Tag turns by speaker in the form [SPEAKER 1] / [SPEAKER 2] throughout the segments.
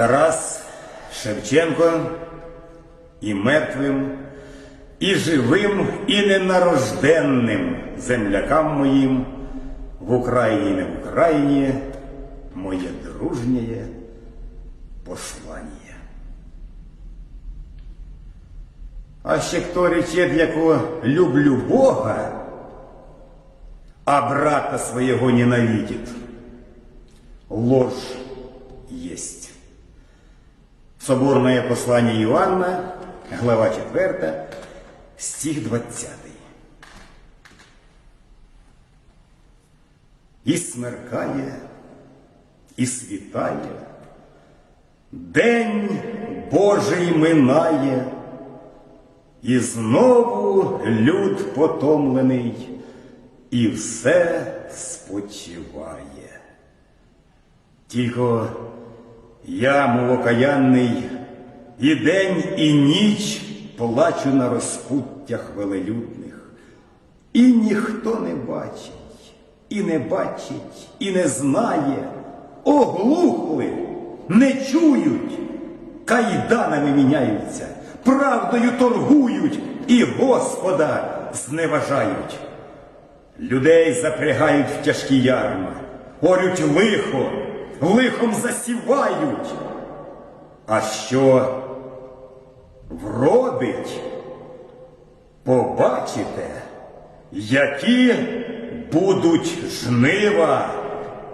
[SPEAKER 1] Тарас Шевченко і мертвим, і живим, і ненарожденним землякам моїм в Україні не в Україні моє дружнє послання. А ще хто рече, якого люблю Бога, а брата своего ненавидит, ложь. Соборное послание Иоанна, глава 4, стих 20. І смеркає, і світає, День Божий минає, і знову люд потомлений, і все спочиває. Тільки я, мов окаянний, і день, і ніч плачу на розпуттях велелюдних, і ніхто не бачить, і не бачить, і не знає, оглухли, не чують, кайданами міняються, правдою торгують і Господа зневажають. Людей запрягають в тяжкі ярма, орють лихо, лихом засівають. А що вродить, побачите, які будуть жнива,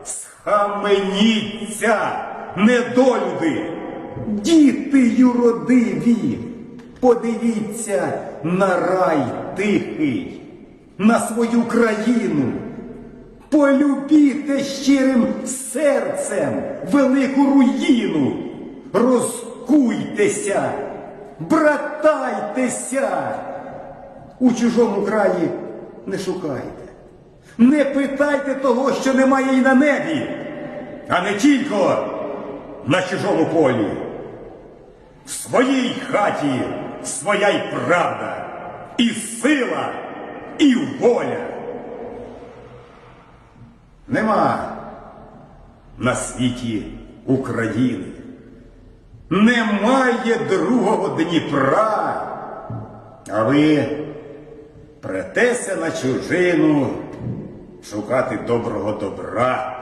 [SPEAKER 1] схаменіться, недолюди, діти юродиві, подивіться на рай тихий, на свою країну. Полюбіте щирим серцем велику руїну, розкуйтеся, братайтеся, у чужому краї не шукайте, не питайте того, що немає і на небі, а не тільки на чужому полі. В своїй хаті своя й правда, і сила, і воля. Нема на світі України. Немає другого Дніпра. А ви претеся на чужину шукати доброго добра,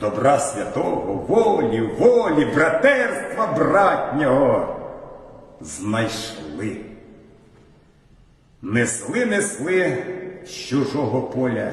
[SPEAKER 1] добра святого, волі, волі, братерства братнього. Знайшли. Несли, несли з чужого поля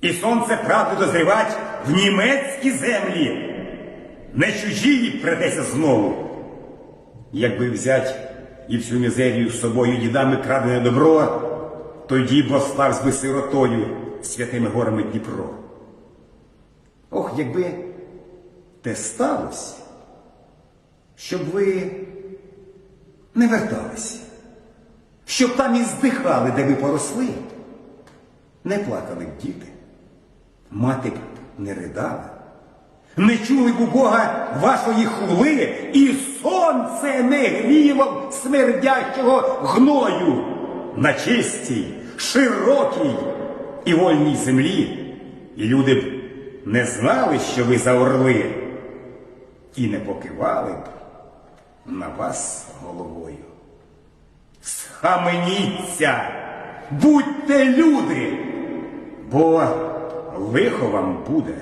[SPEAKER 1] І сонце правди дозрівать в німецькі землі, не чужі придеться знову. Якби взять і всю мізерію з собою дідами крадене добро, тоді б оставсь би сиротою святими горами Дніпро. Ох, якби те сталося, щоб ви не верталися, щоб там і здихали, де ви поросли, не плакали б діти мати б не ридала. Не чули б у Бога вашої хули, і сонце не гріло смердячого гною на чистій, широкій і вольній землі. І люди б не знали, що ви за орли, і не покивали б на вас головою. Схаменіться, будьте люди, бо лихо вам буде.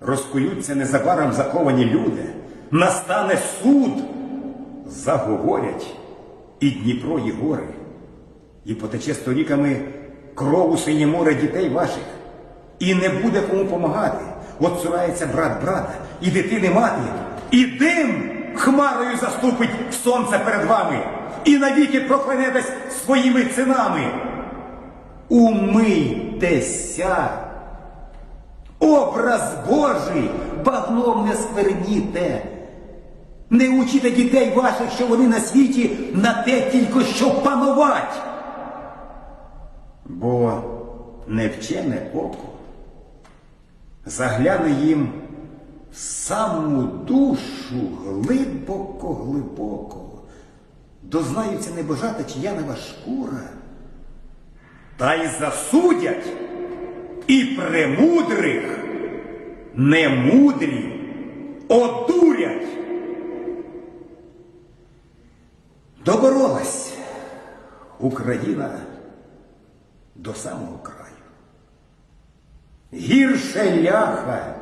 [SPEAKER 1] Розкуються незабаром заковані люди, настане суд, заговорять і Дніпро, і гори, і потече сторіками кров у синє море дітей ваших, і не буде кому помагати. От цурається брат брата, і дитини мати, і дим хмарою заступить сонце перед вами, і навіки проклянетесь своїми цинами. Умийтеся. Образ Божий багном не скверніте. Не учите дітей ваших, що вони на світі на те тільки щоб панувати. Бо невчене око загляне їм в саму душу глибоко-глибоко. Дознаються небожата чиянова шкура. Та й засудять і премудрих немудрі одурять. Доборолась Україна до самого краю. Гірше ляха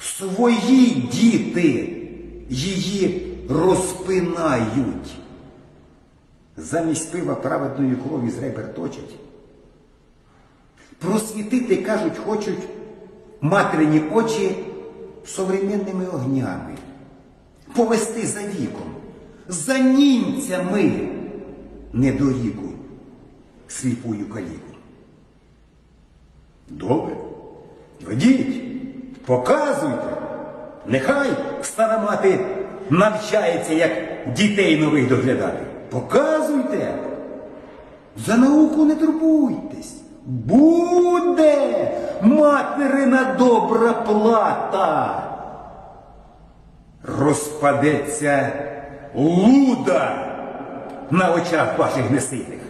[SPEAKER 1] свої діти її розпинають. Замість пива праведної крові з ребер точать. Просвітити, кажуть, хочуть материні очі современними огнями, повести за віком, за німцями недоріку, сліпую каліку. Добре, ведіть, показуйте. Нехай стара мати навчається, як дітей нових доглядати. Показуйте. За науку не турбуйтесь. Буде материна добра плата. Розпадеться луда на очах ваших неситих.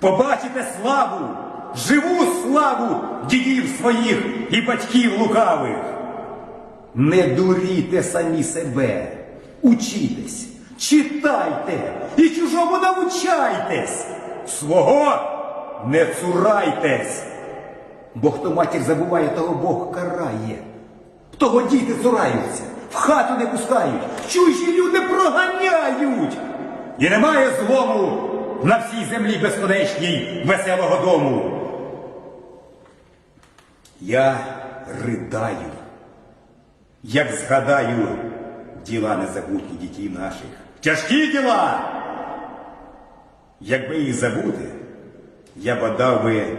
[SPEAKER 1] Побачите славу, живу славу дідів своїх і батьків лукавих. Не дурійте самі себе, учітесь, читайте і чужому навчайтесь. Свого не цурайтесь. Бо хто матір забуває, того Бог карає. Того діти цураються, в хату не пускають, чужі люди проганяють. І немає злому на всій землі безконечній веселого дому. Я ридаю як згадаю діла незабутні дітей наших. Тяжкі діла! Якби їх забути, я б дав би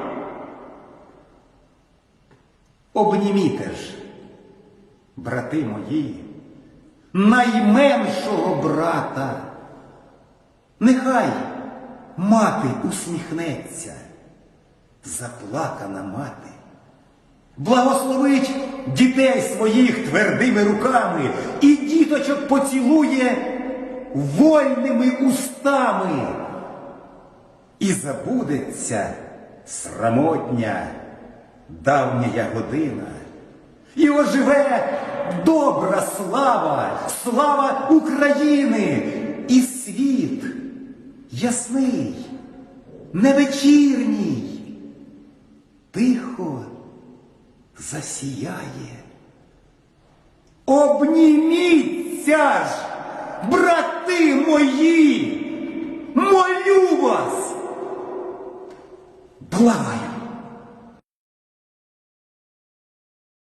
[SPEAKER 1] Обніміте ж, брати мої, найменшого брата. Нехай мати усміхнеться, заплакана мати. Благословить дітей своїх твердими руками і діточок поцілує вольними устами. І забудеться срамотня давня година. І оживе добра слава, слава України і світ ясний, невечірній, тихо засіяє. Обніміться ж, брати мої, молю вас, благаю.